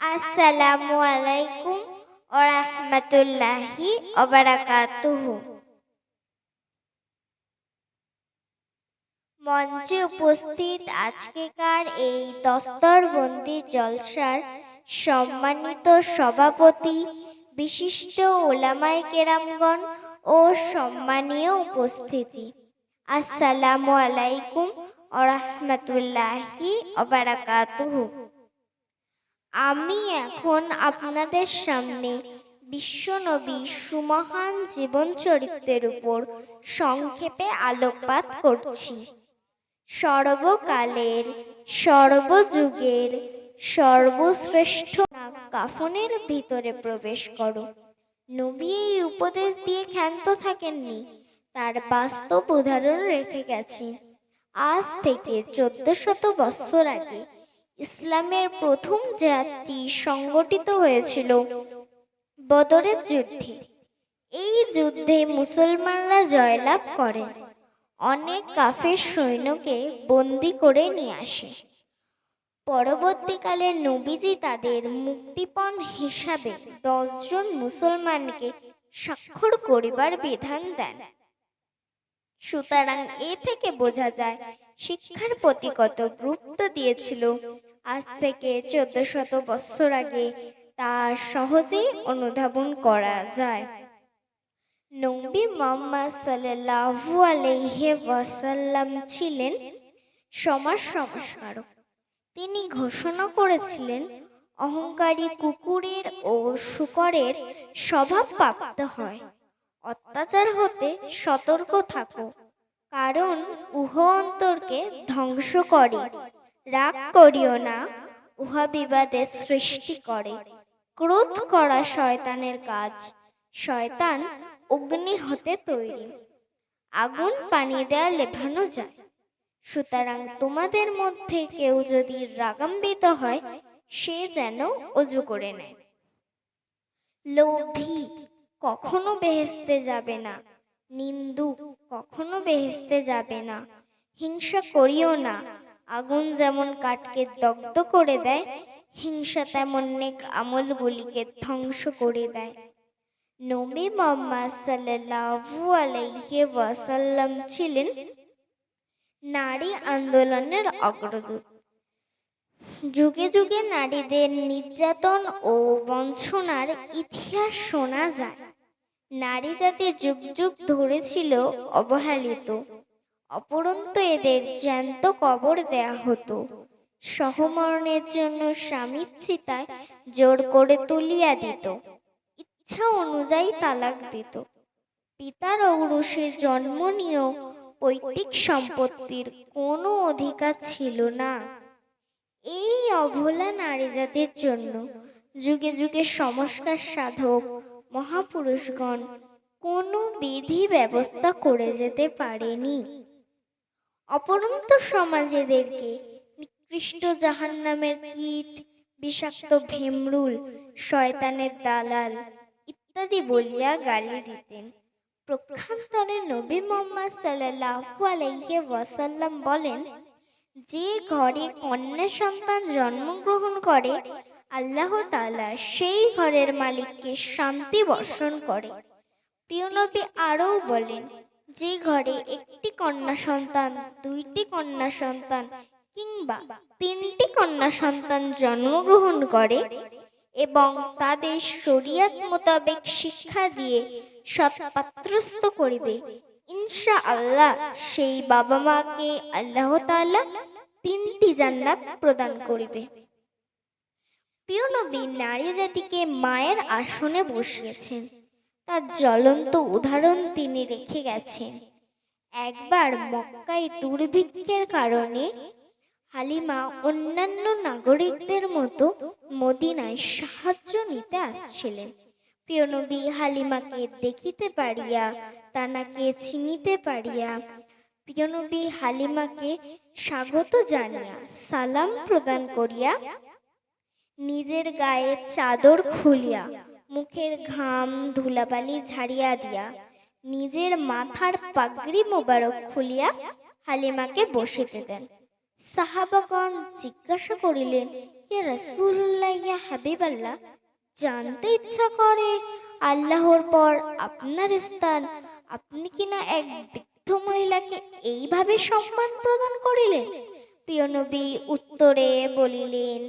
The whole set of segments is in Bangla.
আসসালামু আলাইকুম ও রাহমাতুল্লাহি মঞ্চে উপস্থিত আজকেকার এই দস্তরবন্দি জলসার সম্মানিত সভাপতি, বিশিষ্ট ওলামায়ে কেরামগণ ও সম্মানীয় উপস্থিতি। আসসালামু আলাইকুম ও রাহমাতুল্লাহি ও বারাকাতুহু। আমি এখন আপনাদের সামনে বিশ্বনবী সুমহান জীবন চরিত্রের উপর সংক্ষেপে আলোকপাত করছি। সর্বকালের, সর্বযুগের, সর্বশ্রেষ্ঠ কাফনের ভিতরে প্রবেশ করো। নবী এই উপদেশ দিয়ে ক্ষান্ত থাকেননি, তার বাস্তব উদাহরণ রেখে গেছি আজ থেকে চোদ্দ শত বৎসর আগে ইসলামের প্রথম জাতি সংগঠিত হয়েছিল বদরের যুদ্ধে। এই যুদ্ধে মুসলমানরা জয়লাভ করে। অনেক কাফের সৈন্যকে বন্দি করে নিয়ে আসে। পরবর্তীকালে নবীজি তাদের মুক্তিপণ হিসাবে দশজন মুসলমানকে স্বাক্ষর করিবার বিধান দেন। সুতরাং এ থেকে বোঝা যায়, শিক্ষার প্রতি কত গুরুত্ব দিয়েছিল আজ থেকে চোদ্দ শত বৎসর আগে তা সহজেই অনুধাবন করা যায়। নবী মোহাম্মদ সাল্লাল্লাহু আলাইহি ওয়াসাল্লাম ছিলেন সমাজ সংস্কারক তিনি ঘোষণা করেছিলেন, অহংকারী কুকুরের ও শুকরের স্বভাব প্রাপ্ত হয়। অত্যাচার হতে সতর্ক থাকো, কারণ উহ অন্তরকে ধ্বংস করে। রাগ করিও না। উহা বিবাদের সৃষ্টি করে। ক্রোধ করা শয়তানের কাজ। শয়তান অগ্নি হতে তৈরি। আগুন পানি দেয়া লেভানো যায়। সুতরাং তোমাদের মধ্যে কেউ যদি রাগাম্বিত হয়, সে যেন অজু করে নেয়। লোভী কখনো বেহেস্তে যাবে না। নিন্দু কখনো বেহেস্তে যাবে না। হিংসা করিও না। আগুন যেমন কাঠকে দগ্ধ করে দেয়, হিংসা তেমন নেক আমলগুলিকে ধ্বংস করে দেয়। নবী মোহাম্মদ সাল্লাল্লাহু আলাইহি ওয়াসাল্লাম ছিলেন নারী আন্দোলনের অগ্রদূত। যুগে যুগে নারীদের নির্যাতন ও বঞ্চনার ইতিহাস শোনা যায়। নারী জাতি যুগ যুগ ধরে ছিল অবহেলিত। অপরন্তু এদের জ্যান্ত কবর দেয়া হতো। সহমরণের জন্য স্বামী চিতায় জোর করে তুলিয়া দিত। ইচ্ছা অনুযায়ী তালাক দিত। পিতার ঔরসে জন্ম নিয়েও পৈতৃক সম্পত্তির কোনো অধিকার ছিল না। এই অবলা নারী জাতির জন্য যুগে যুগে সংস্কার সাধক মহাপুরুষগণ কোনো বিধি ব্যবস্থা করে যেতে পারেনি। অপরন্ত সমাজ এদেরকে নিকৃষ্ট জাহান্নামের কীট, বিষাক্ত ভীমরুল, শয়তানের দালাল ইত্যাদি বলিয়া গালি দিতেন। প্রক্ষান্তরে নবী মোহাম্মদ সাল্লাল্লাহু আলাইহি ওয়াসাল্লাম বলেন, যে ঘরে কন্যা সন্তান জন্মগ্রহণ করে, আল্লাহ তালা সেই ঘরের মালিককে শান্তি বর্ষণ করে। প্রিয় নবী আরও বলেন যে ঘরে একটি কন্যা সন্তান, দুইটি কন্যা সন্তান কিংবা তিনটি কন্যা সন্তান জন্মগ্রহণ করে এবং তাদের শরিয়াত মোতাবেক শিক্ষা দিয়ে সৎপাত্রস্থ করিবে ইনশা আল্লাহ সেই বাবা মাকে আল্লাহ তাআলা তিনটি জান্নাত প্রদান করিবে। প্রিয় নবী নারী জাতিকে মায়ের আসনে বসিয়েছেন। তার জ্বলন্ত উদাহরণ তিনি রেখে গেছেন। একবার মক্কায় দুর্ভিক্ষের কারণে হালিমা অন্যান্য নাগরিকদের মতো মদিনায় সাহায্য নিতে আসছিলেন। প্রিয় নবী, হালিমাকে দেখিতে পারিয়া, তানাকে চিনিতে পারিয়া, প্রিয় নবী, হালিমাকে স্বাগত জানিয়া, সালাম প্রদান করিয়া, নিজের গায়ে চাদর খুলিয়া মুখের ঘাম ধুলাবালি ঝাড়িয়া দিয়া, নিজের মাথার পাগড়ি মোবারক খুলিয়া হালিমাকে বসিতে দেন। সাহাবাগণ জিজ্ঞাসা করিলেন ইয়া রাসূলুল্লাহ, ইয়া হাবিবাল্লাহ, জানতে ইচ্ছা করে আল্লাহর পর আপনার স্থান, আপনি কিনা এক বৃদ্ধ মহিলাকে এইভাবে সম্মান প্রদান করিলেন? প্রিয় নবী উত্তরে বলিলেন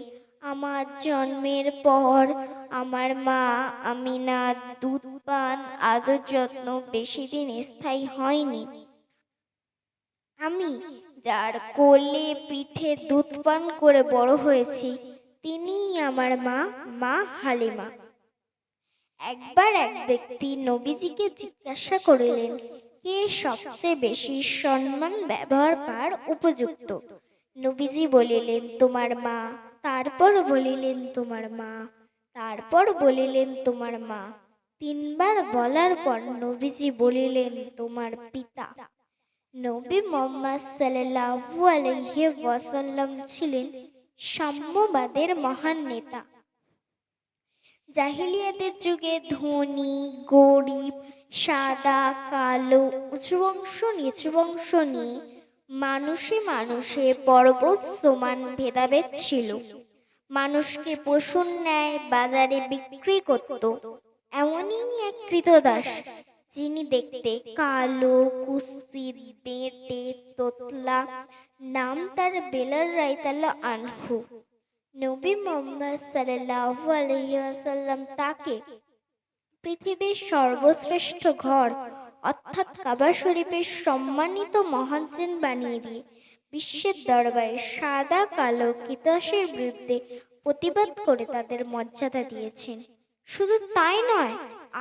আমার জন্মের পর আমার মা আমিনা দুধ পান, আদর যত্ন বেশি দিন স্থায়ী হয়নি। আমি যার কোলে পিঠে দুধ পান করে বড় হয়েছি, তিনিই আমার মা মা হালিমা। একবার এক ব্যক্তি নবীজিকে জিজ্ঞাসা করিলেন, কে সবচেয়ে বেশি সম্মান, ব্যবহার, পার, উপযুক্ত? নবীজি বলিলেন, তোমার মা। তারপর বলিলেন তোমার মা, তারপর বলিলেন তোমার মা। তিনবার বলার পর নবীজি বলিলেন তোমার পিতা। নবী মোহাম্মদ সাল্লাল্লাহু আলাইহি ওয়াসাল্লাম ছিলেন সাম্যবাদের মহান নেতা। জাহিলিয়াতের যুগে ধনী, গরিব, সাদা, কালো উঁচু বংশ নিচু বংশ নিয়ে মানুষে মানুষে পর্বত সমান ভেদাভেদ ছিল। মানুষকে পশুর ন্যায় বাজারে বিক্রি করত। এমনই এক কৃতদাস, যিনি দেখতে কালো কুস্তির বেটে, তোতলা, নাম তার বেলার রাইতাল্লা আনহু। নবী মোহাম্মদ সাল্লাল্লাহু আলাইহি ওয়াসাল্লাম তাকে পৃথিবীর সর্বশ্রেষ্ঠ ঘর অর্থাৎ কাবা শরীফের সম্মানিত মহাজন বানিয়ে দিয়ে বিশ্বের দরবারে সাদা, কালো, কিতাসের বিরুদ্ধে প্রতিবাদ করে তাদের মর্যাদা দিয়েছেন। শুধু তাই নয়,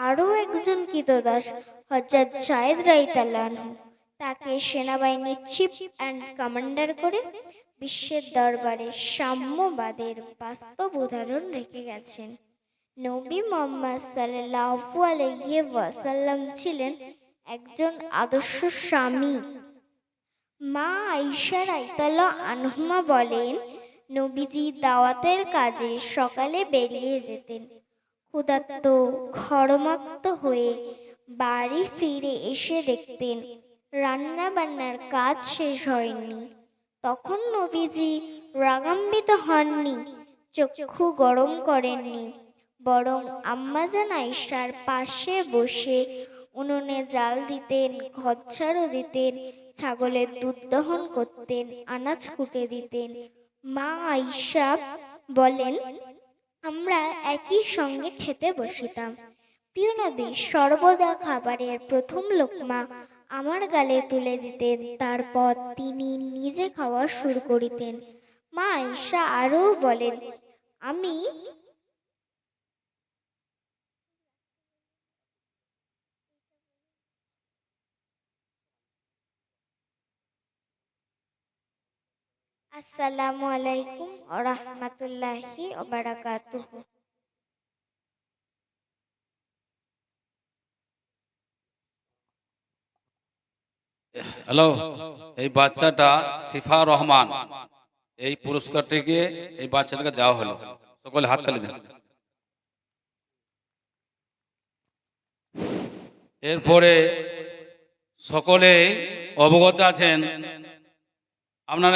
আরও একজন কৃতদাস হজরত জায়েদ রাইতালানহু তাকে সেনাবাহিনীর চিফ অ্যান্ড কমান্ডার করে বিশ্বের দরবারে সাম্যবাদের বাস্তব উদাহরণ রেখে গেছেন। নবী মোহাম্মদ সাল্লাল্লাহু আলাইহি ওয়াসাল্লাম ছিলেন একজন আদর্শ স্বামী। মা আয়েশা রাইতাল আনহুমা বলেন, নবীজি দাওয়াতের কাজে সকালে বেরিয়ে যেতেন। ক্ষুধার্ত ঘরমাক্ত হয়ে বাড়ি ফিরে এসে দেখতেন রান্না বান্নার কাজ শেষ হয়নি। তখন নবীজি রাগান্বিত হননি, চক্ষু গরম করেননি, বরং আম্মাজান আয়েশার পাশে বসে উনুনে জাল দিতেন ঘচ্ছাড়ও দিতেন, ছাগলের দুধ দহন করতেন, আনাজ কুটে দিতেন। মা আয়েশা বলেন, আমরা একই সঙ্গে খেতে বসিতাম। প্রিয় নবী, সর্বদা খাবারের প্রথম লোকমা আমার গালে তুলে দিতেন, তারপর তিনি নিজে খাওয়া শুরু করিতেন। মা আয়েশা আরও বলেন, আমি আসসালামু আলাইকুম ওয়া রাহমাতুল্লাহি ওয়া বারাকাতুহু হ্যালো এই বাচ্চাটা সিফা রহমান। এই পুরস্কারটিকে এই বাচ্চাটাকে দেওয়া হলো। সকলে হাত তালি দেন। এরপরে সকলে অবগত আছেন। আপনারা